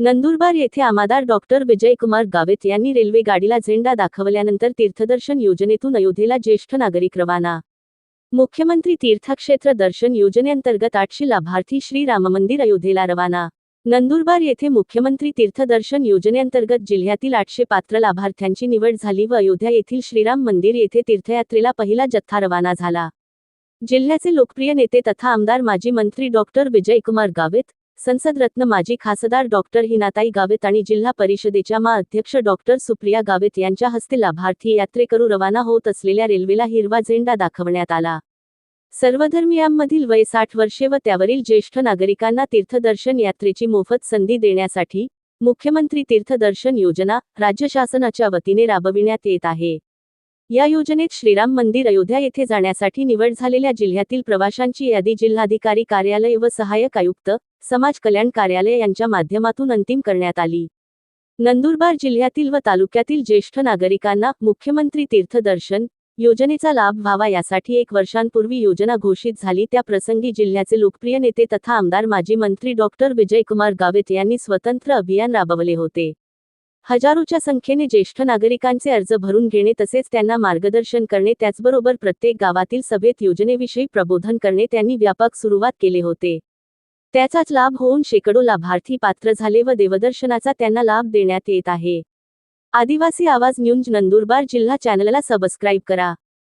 नंदुरबार येथे आमादार डॉक्टर विजयकुमार गावित यांनी रेल्वे गाडीला झेंडा दाखवल्यानंतर तीर्थदर्शन योजनेतून अयोध्येला ज्येष्ठ नागरिक रवाना. मुख्यमंत्री तीर्थक्षेत्र दर्शन योजनेअंतर्गत आठशे लाभार्थी श्रीराम मंदिर अयोध्येला रवाना. नंदुरबार येथे मुख्यमंत्री तीर्थदर्शन योजनेअंतर्गत जिल्ह्यातील आठशे पात्र लाभार्थ्यांची निवड झाली व अयोध्या येथील श्रीराम मंदिर येथे तीर्थयात्रेला पहिला जथ्था रवाना झाला. जिल्ह्याचे लोकप्रिय नेते तथा आमदार माजी मंत्री डॉक्टर विजयकुमार गावित संसदरत्न माजी खासदार डॉक्टर हिनाताई गावित आणि जिल्हा परिषदेच्या मा अध्यक्ष डॉक्टर सुप्रिया गावित यांच्या हस्ते लाभार्थी यात्रेकरू रवाना होत असलेल्या रेल्वेला हिरवा झेंडा दाखवण्यात आला. सर्वधर्मियांमधील वय साठ वर्षे व त्यावरील ज्येष्ठ नागरिकांना तीर्थदर्शन यात्रेची मोफत संधी देण्यासाठी मुख्यमंत्री तीर्थदर्शन योजना राज्य शासनाच्या वतीने राबविण्यात येत आहे. या योजनेत श्रीराम मंदिर अयोध्या येथे जाण्यासाठी निवड झालेल्या जिल्ह्यातील प्रवाशांची यादी जिल्हाधिकारी कार्यालय व सहाय्यक आयुक्त समाज कल्याण कार्यालय यांच्या माध्यमातून अंतिम करण्यात आली. नंदुरबार जिल्ह्यातील व तालुक्यातील ज्येष्ठ नागरिकांना मुख्यमंत्री तीर्थदर्शन योजनेचा लाभ व्हावा यासाठी एक वर्षांपूर्वी योजना घोषित झाली. त्या प्रसंगी जिल्ह्याचे लोकप्रिय नेते तथा आमदार माजी मंत्री डॉक्टर विजयकुमार गावित यांनी स्वतंत्र अभियान राबवले होते. हजारोच्या संख्येने ज्येष्ठ नागरिकांचे अर्ज भरून घेणे तसेच त्यांना मार्गदर्शन करणे त्याचबरोबर प्रत्येक गावातील सभेत योजनेविषयी प्रबोधन करणे त्यांनी व्यापक सुरुवात केले होते. त्याचाच लाभ होऊन शेकडो लाभार्थी पात्र झाले व देवदर्शनाचा त्यांना लाभ देण्यात येत आहे. आदिवासी आवाज न्यूज नंदुरबार जिल्हा चॅनलला सबस्क्राईब करा.